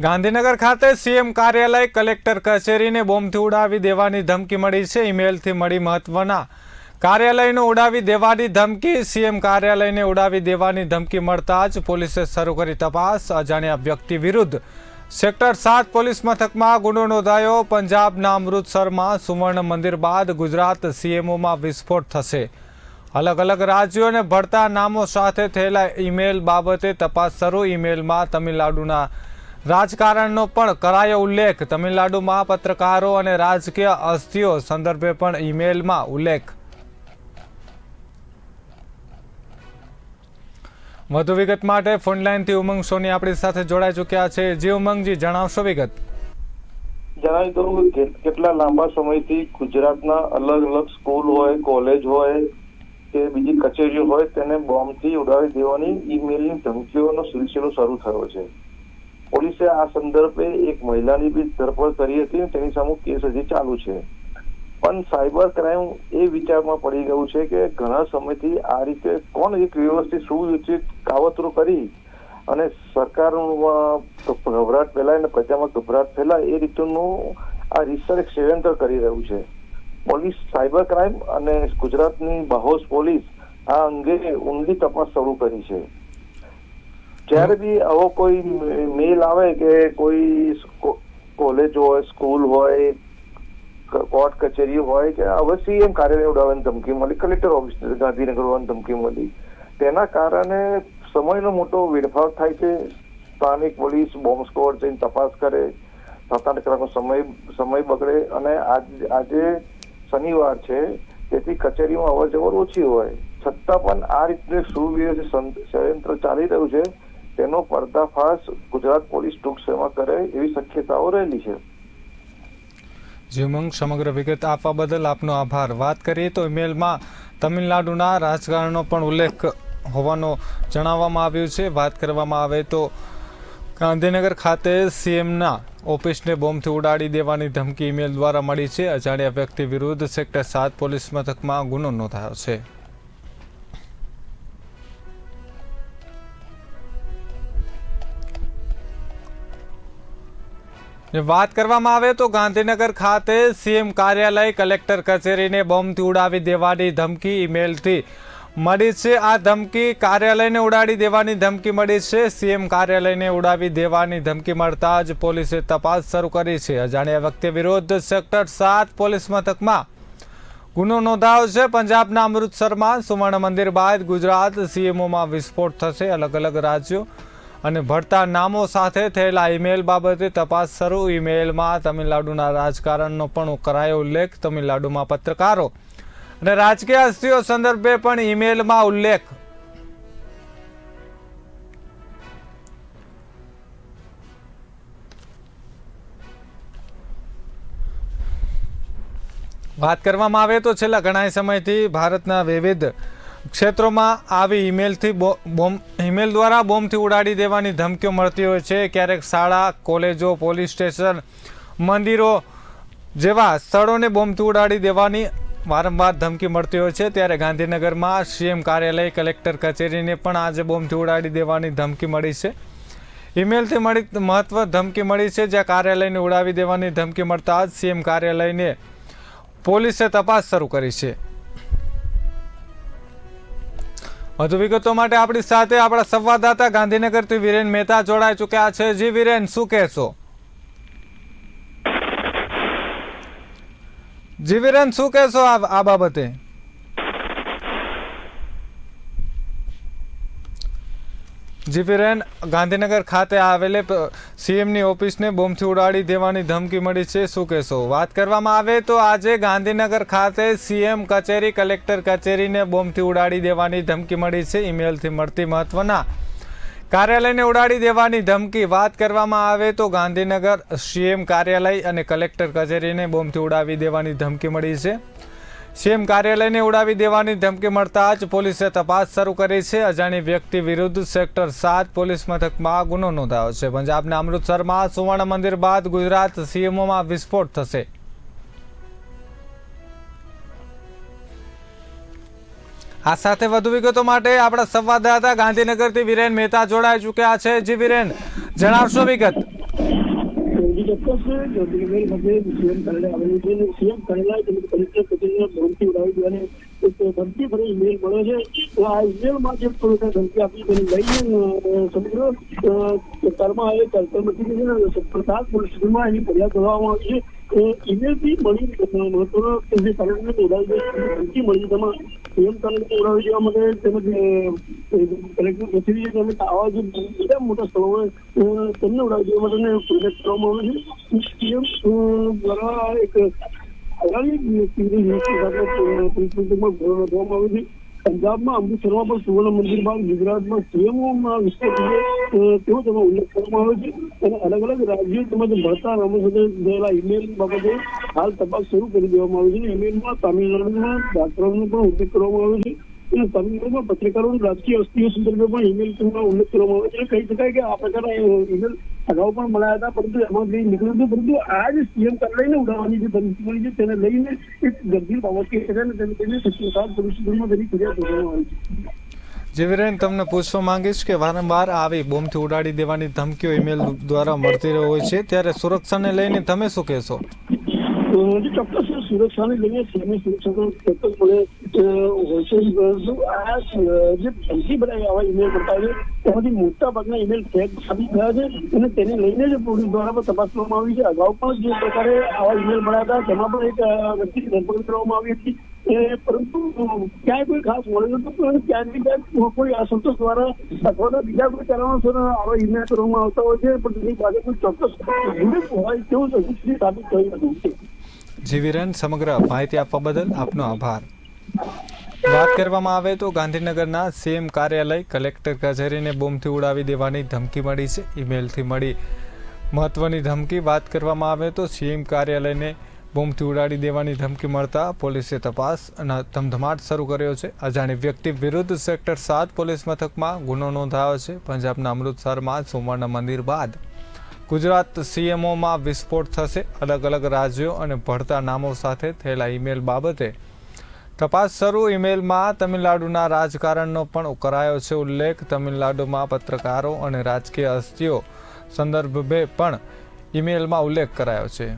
ગાંધીનગર ખાતે સીએમ કાર્યાલય કલેક્ટર કચેરીને બોમ્બથી ઉડાવી દેવાની ધમકી મળી છે. ઈમેલથી મળી મહત્વના કાર્યાલયને ઉડાવી દેવાની ધમકી, સીએમ કાર્યાલયને ઉડાવી દેવાની ધમકી મળતા જ પોલીસે શરૂ કરી તપાસ. અજાણ્યા વ્યક્તિ વિરુદ્ધ સેક્ટર સાત પોલીસ મથકમાં ગુનો નોંધાયો. પંજાબના અમૃતસરમાં સુવર્ણ મંદિર બાદ ગુજરાત સીએમઓમાં વિસ્ફોટ થશે. અલગ અલગ રાજ્યોને ભળતા નામો સાથે થયેલા ઈમેલ બાબતે તપાસ શરૂ. ઈમેલમાં તમિલનાડુના રાજકારણનો પણ કરાયો ઉલ્લેખ. તમિલનાડુમાં પત્રકારો અને રાજકીય અસ્થિઓ સંદર્ભે પણ ઈમેલમાં ઉલ્લેખ. વધુ વિગત માટે ફોનલાઈનથી ઉમંગ સોની આપણી સાથે જોડાઈ ચૂક્યા છે. જે ઉમંગજી, જણાવશો વિગત. જણાવી દઉં કેટલા લાંબા સમયથી ગુજરાતના અલગ અલગ સ્કૂલ હોય, કોલેજ હોય, કે બીજી કચેરીઓ હોય, તેને બોમ્બથી ઉડાવી દેવાની ઈમેલની ધમકીઓનો સિલસિલો શરૂ થયો છે. પોલીસે આ સંદર્ભે એક મહિલાની બી ધરપકડ કરી હતી તેની સામે કેસ હજી ચાલુ છે. પણ સાયબર ક્રાઇમ એ વિચારમાં પડી ગયું છે કે ઘણા સમયથી આ રીતે કોણ એક વ્યવસ્થિત સુવિચિત કાવતરું કરી અને સરકારમાં ગભરાટ ફેલાય અને પ્રજામાં ગભરાટ ફેલાય એ રીતનું આ રિસર્ચ ષડયંત્ર કરી રહ્યું છે. પોલીસ સાયબર ક્રાઇમ અને ગુજરાતની બાહોશ પોલીસ આ અંગે ઊંડી તપાસ શરૂ કરી છે. જ્યારે બી આવો કોઈ મેલ આવે કે કોઈ કોલેજ હોય સ્કૂલ હોય કોર્ટ કચેરી હોય કે અવશ્ય સીએમ કાર્યાલય ઉડાવવાની ધમકી મળી કલેક્ટર ઓફિસ ગાંધીનગર હોવાની ધમકી મળી. તેના કારણે સમયનો મોટો વેડફાર થાય છે. સ્થાનિક પોલીસ બોમ્બ સ્કોડ જઈને તપાસ કરે સાત કલાકનો સમય સમય બગડે અને આજ, આજે શનિવાર છે, તેથી કચેરીમાં અવર જવર ઓછી હોય. છતાં પણ આ રીતે સુવ્યવસ્થિત ષડયંત્ર ચાલી રહ્યું છે. તેનો પર્દાફાશ ગુજરાત પોલીસ ટૂંક સમયમાં કરે એવી શક્યતાઓ રહેલી છે. જીમંગ સમગ્ર વિગત આપવા બદલ આપનો આભાર. વાત કરીએ તો ઈમેલમાં તમિલનાડુના રાજકારણનો પણ ઉલ્લેખ હોવાનો જણાવવામાં આવ્યું છે. વાત કરવામાં આવે તો ગાંધીનગર ખાતે સીએમના ઓફિસને બોમ્બથી ઉડાડી દેવાની ધમકી ઈમેલ દ્વારા મળી છે. અજાણ્યા વ્યક્તિ વિરુદ્ધ સેક્ટર સાત પોલીસ મથકમાં ગુનો નોંધાયો છે. વાત કરવામાં આવે તો ગાંધીનગર ખાતે સીએમ કાર્યાલય કલેક્ટર કચેરીને બોમ્બથી ઉડાવી દેવાની ધમકી ઈમેલથી મળી છે. આ ધમકી કાર્યાલયને ઉડાડી દેવાની ધમકી મળી છે. સીએમ કાર્યાલયને ઉડાવી દેવાની ધમકી મળતા જ પોલીસે તપાસ શરૂ કરી છે. અજાણ્યા વ્યક્તિ વિરુદ્ધ સેક્ટર સાત પોલીસ મથકમાં ગુનો નોંધાયો છે. પંજાબના અમૃતસરમાં સુવર્ણ મંદિર બાદ ગુજરાત સીએમઓમાં વિસ્ફોટ થશે. અલગ અલગ રાજ્યો અને ભરતા નામો સાથે થયેલા ઈમેલ બાબતે તપાસ શરૂ. ઈમેલમાં તમિલનાડુના રાજકારણનો પણ કરાયો ઉલ્લેખ. તમિલનાડુમાં પત્રકારો અને રાજકીય હસ્તીઓ સંદર્ભે પણ ઈમેલમાં ઉલ્લેખ. વાત કરવામાં આવે તો છેલ્લા ઘણા સમયથી ભારતના વિવિધ ક્ષેત્રોમાં આવી ઈમેલથી બોમ્બ ઈમેલ દ્વારા બોમ્બથી ઉડાડી દેવાની ધમકીઓ મળતી હોય છે. ક્યારેક શાળા, કોલેજો, પોલીસ સ્ટેશન, મંદિરો જેવા સ્થળોને બોમ્બથી ઉડાડી દેવાની વારંવાર ધમકી મળતી હોય છે. ત્યારે ગાંધીનગરમાં સીએમ કાર્યાલય, કલેક્ટર કચેરીને પણ આજે બોમ્બથી ઉડાડી દેવાની ધમકી મળી છે. ઈમેલથી મળી, મહત્વ ધમકી મળી છે. જ્યાં કાર્યાલયને ઉડાવી દેવાની ધમકી મળતા જ સીએમ કાર્યાલયને પોલીસે તપાસ શરૂ કરી છે. વધુ વિગતો માટે આપણી સાથે આપણા સંવાદદાતા ગાંધીનગરથી વિરેન મહેતા જોડાઈ ચૂક્યા છે. જી વિરેન, શું કહેશો? જી વિરેન, શું કહેશો આ બાબતે? જી વિરેન ગાંધીનગર ખાતે આવેલે સીએમની ઓફિસને બોમ્બથી ઉડાડી દેવાની ધમકી મળી છે. શું કહેશો? વાત કરવામાં આવે તો આજે ગાંધીનગર ખાતે સીએમ કચેરી, કલેક્ટર કચેરીને બોમ્બથી ઉડાડી દેવાની ધમકી મળી છે. ઈમેલથી મળતી મહત્વના કાર્યાલયને ઉડાડી દેવાની ધમકી. વાત કરવામાં આવે તો ગાંધીનગર સીએમ કાર્યાલય અને કલેક્ટર કચેરીને બોમ્બથી ઉડાવી દેવાની ધમકી મળી છે. સીએમ કાર્યાલયને ઉડાવી દેવાની ધમકી મળતા જ પોલીસે તપાસ શરૂ કરી છે. અજાણી વ્યક્તિ વિરુદ્ધ સેક્ટર સાત પોલીસ મથકમાં ગુનો નોંધાયો છે. પંજાબના અમૃતસરમાં સુવર્ણ મંદિર બાદ ગુજરાત સીએમઓમાં વિસ્ફોટ થશે. આ સાથે વધુ વિગતો માટે આપણા સંવાદદાતા ગાંધીનગરથી વિરેન મહેતા જોડાઈ ચૂક્યા છે. જી વિરેન, જણાવશો વિગત. ચોક્કસ જગદીશભાઈ મધ્ય સીએમ કાર્ડ આવેલું છે. સીએમ કરેલા પરીક્ષા કચેરીને ભરતી ઉડાવી દેવાની. એક ધમકી ભરી ઇમેલ મળ્યો છે. તો આ ઇમેલમાં જે પોલીસને ધમકી આપી તેને લઈને સમગ્ર વિસ્તારમાં એ કાર્યક્રમ મૂકી દીધી ને સત્તર સાત પોલીસ સ્ટેશનમાં એની ફરિયાદ કરવામાં આવી છે. ઈમેલથી મળી મહત્વના જે કાર્યાલયને ઉડાવી ધમકી મળી. તેમાં સીએમ કાર્યાલયને ઉડાવી દેવા માટે તેમજ કલેક્ટર કચેરી તેમજ આવા જે બીજા મોટા સ્થળો તેમને ઉડાવી દેવા માટે પ્રોજેક્ટ કરવામાં આવે છે. સીએમ દ્વારા એક યુનિવર્સિટી પ્રિન્સિપલમાં નોંધવામાં આવે છે. પંજાબમાં અમૃતસરમાં પણ સુવર્ણ મંદિર બાદ ગુજરાતમાં સીએમઓમાં વિસ્તૃત તેવો તેનો ઉલ્લેખ કરવામાં આવે છે. અને અલગ અલગ રાજ્યો તેમજ મળતા નામો સાથે ગયેલા ઈમેલ બાબતે હાલ તપાસ શરૂ કરી દેવામાં આવી છે. ઈમેલમાં તામિલનાડુમાં ડાક્ટરોનો પણ ઉલ્લેખ કરવામાં આવ્યો છે. તામિલનાડુમાં પત્રકારોની રાજકીય વસ્તીઓ સંદર્ભે ઈમેલ તેમાં ઉલ્લેખ કરવામાં આવે છે. કહી શકાય કે આ પ્રકારના ઈમેલ અગાઉ પણ મળ્યા હતા, પરંતુ એમાં કંઈ નીકળ્યું હતું, પરંતુ આ જ સીએમ કાર્યાલયને ઉડાવવાની જે ધમકી મળી છે, તેને લઈને એક ગંભીર બાબત કહી શકાય અને તેને તેને સત્યસાદ પરિસ્થિતિમાં તેની ફરિયાદ કરવામાં આવી છે. જીવીરેન તમને પૂછવા માંગીશ કે વારંવાર આવી બોમ્બથી ઉડાડી દેવાની ધમકીઓ ઈમેલ દ્વારા મળતી હોય છે, ત્યારે સુરક્ષાને લઈને તમે શું કહેશો? ચોક્કસ સુરક્ષાને લઈને સીએમની સુરક્ષા તો ચોક્કસ પડે હોય છે આ જે ધમકી બનાવી આવા ઈમેલ કરતા છે તેમાંથી મોટા ભાગના ઈમેલ ફેક સાબિત થયા છે અને તેને લઈને જ પોલીસ દ્વારા પણ તપાસ કરવામાં આવી છે અગાઉ પણ જે પ્રકારે આવા ઈમેલ મળ્યા હતા તેમાં પણ એક વ્યક્તિ ધરપકડ કરવામાં આવી હતી પરંતુ ક્યાંય કોઈ ખાસ મળ્યું નતું પણ ક્યાંય ક્યાંક કોઈ અસંતોષ દ્વારા અથવા બીજા કોઈ કારણોસર આવા ઇમેલ કરવામાં આવતા હોય છે પણ તેની પાસે કોઈ ચોક્કસ હોય તેવું હજુ સાબિત થયું નથી જીવીરેન સમગ્ર માહિતી આપવા બદલ આપનો આભાર. વાત કરવામાં આવે તો ગાંધીનગરના સીએમ કાર્યાલય કલેક્ટર કચેરીને બોમ્બથી ઉડાવી દેવાની ધમકી મળી છે. ઈમેલથી મળી મહત્વની ધમકી. વાત કરવામાં આવે તો સીએમ કાર્યાલયને બોમ્બથી ઉડાડી દેવાની ધમકી મળતા પોલીસે તપાસ અને ધમધમાટ શરૂ કર્યો છે. અજાણી વ્યક્તિ વિરુદ્ધ સેક્ટર સાત પોલીસ મથકમાં ગુનો નોંધાયો છે. પંજાબના અમૃતસરમાં સોમવારના મંદિર બાદ ગુજરાત સીએમઓમાં વિસ્ફોટ થશે. અલગ અલગ રાજ્યો અને ભળતા નામો સાથે થયેલા ઈમેલ બાબતે તપાસ શરૂ. ઈમેલમાં તમિલનાડુના રાજકારણનો પણ કરાયો છે ઉલ્લેખ. તમિલનાડુમાં પત્રકારો અને રાજકીય હસ્તીઓ સંદર્ભે પણ ઈમેલમાં ઉલ્લેખ કરાયો છે.